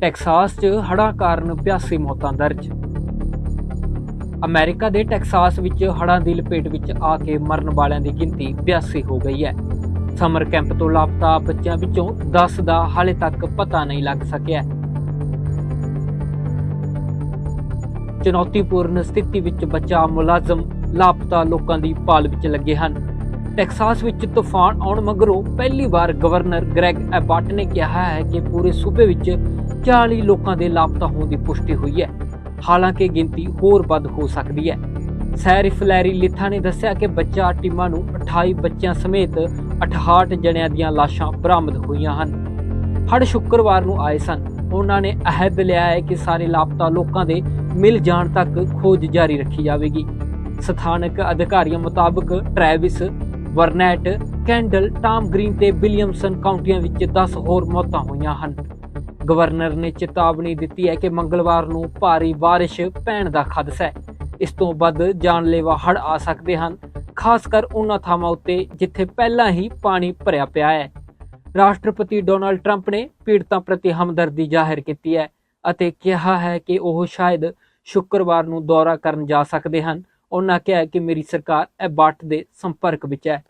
Texas 'ਚ ਹੜ੍ਹਾਂ ਕਾਰਨ 82 ਮੌਤਾਂ ਦਰਜ। ਅਮਰੀਕਾ ਦੇ ਟੈਕਸਾਸ ਵਿੱਚ ਹੜ੍ਹਾਂ ਦੀ ਲਪੇਟ ਵਿੱਚ ਆ ਕੇ ਮਰਨ ਵਾਲਿਆਂ ਦੀ ਗਿਣਤੀ 82 ਹੋ ਗਈ ਹੈ। ਸਮਰ ਕੈਂਪ ਤੋਂ ਲਾਪਤਾ ਬੱਚਿਆਂ ਵਿੱਚੋਂ 10 ਦਾ ਹਾਲੇ ਤੱਕ ਪਤਾ ਨਹੀਂ ਲੱਗ ਸਕਿਆ। ਚੁਣੌਤੀਪੂਰਨ ਸਥਿਤੀ ਵਿੱਚ ਬਚਾਅ ਮੁਲਾਜ਼ਮ ਲਾਪਤਾ ਲੋਕਾਂ ਦੀ ਭਾਲ ਵਿੱਚ ਲੱਗੇ ਹਨ। ਟੈਕਸਾਸ ਵਿੱਚ ਤੂਫਾਨ ਆਉਣ ਮਗਰੋਂ ਪਹਿਲੀ ਵਾਰ ਗਵਰਨਰ ਗ੍ਰੈਗ ਐਬਾਟ ਨੇ ਕਿਹਾ ਹੈ ਕਿ ਪੂਰੇ ਸੂਬੇ ਵਿੱਚ 40 ਲੋਕਾਂ ਦੇ ਲਾਪਤਾ ਹੋਣ ਦੀ ਪੁਸ਼ਟੀ ਹੋਈ ਹੈ। ਹਾਲਾਂਕਿ ਗਿਣਤੀ ਹੋਰ ਵੱਧ ਹੋ ਸਕਦੀ ਹੈ। ਸੈਰਿਫ ਲੈਰੀ ਲਿਥਾ ਨੇ ਦੱਸਿਆ ਕਿ ਬੱਚਾ ਟੀਮਾਂ ਨੂੰ 28 ਬੱਚਿਆਂ ਸਮੇਤ 68 ਜਣਿਆਂ ਦੀਆਂ ਲਾਸ਼ਾਂ ਬਰਾਮਦ ਹੋਈਆਂ ਹਨ। ਹੜ ਸ਼ੁੱਕਰਵਾਰ ਨੂੰ ਆਏ ਸਨ। ਉਹਨਾਂ ਨੇ ਅਹਿਦ ਲਿਆ ਹੈ ਕਿ ਸਾਰੇ ਲਾਪਤਾ ਲੋਕਾਂ ਦੇ ਮਿਲ ਜਾਣ ਤੱਕ ਖੋਜ ਜਾਰੀ ਰੱਖੀ ਜਾਵੇਗੀ। ਸਥਾਨਕ ਅਧਿਕਾਰੀਆਂ ਮੁਤਾਬਕ Travis Burnet, Kendall, Tom Green ਤੇ ਵਿਲੀਅਮਸਨ ਕਾਉਂਟੀਆਂ ਵਿੱਚ 10 ਹੋਰ ਮੌਤਾਂ ਹੋਈਆਂ ਹਨ। ਗਵਰਨਰ ਨੇ ਚੇਤਾਵਨੀ ਦਿੱਤੀ ਹੈ ਕਿ ਮੰਗਲਵਾਰ ਨੂੰ ਭਾਰੀ ਬਾਰਿਸ਼ ਪੈਣ ਦਾ ਖਦਸ਼ਾ ਹੈ। ਇਸ ਤੋਂ ਵੱਧ ਜਾਨਲੇਵਾ ਹੜ੍ਹ ਆ ਸਕਦੇ ਹਨ, ਖਾਸ ਕਰ ਉਹਨਾਂ ਥਾਵਾਂ ਉੱਤੇ ਜਿੱਥੇ ਪਹਿਲਾਂ ਹੀ ਪਾਣੀ ਭਰਿਆ ਪਿਆ ਹੈ। ਰਾਸ਼ਟਰਪਤੀ ਡੋਨਾਲਡ ਟਰੰਪ ਨੇ ਪੀੜਤਾਂ ਪ੍ਰਤੀ ਹਮਦਰਦੀ ਜ਼ਾਹਿਰ ਕੀਤੀ ਹੈ ਅਤੇ ਕਿਹਾ ਹੈ ਕਿ ਉਹ ਸ਼ਾਇਦ ਸ਼ੁੱਕਰਵਾਰ ਨੂੰ ਦੌਰਾ ਕਰਨ ਜਾ ਸਕਦੇ ਹਨ। ਉਹਨਾਂ ਕਿਹਾ ਕਿ ਮੇਰੀ ਸਰਕਾਰ ਐਬਾਟ ਦੇ ਸੰਪਰਕ ਵਿੱਚ ਹੈ।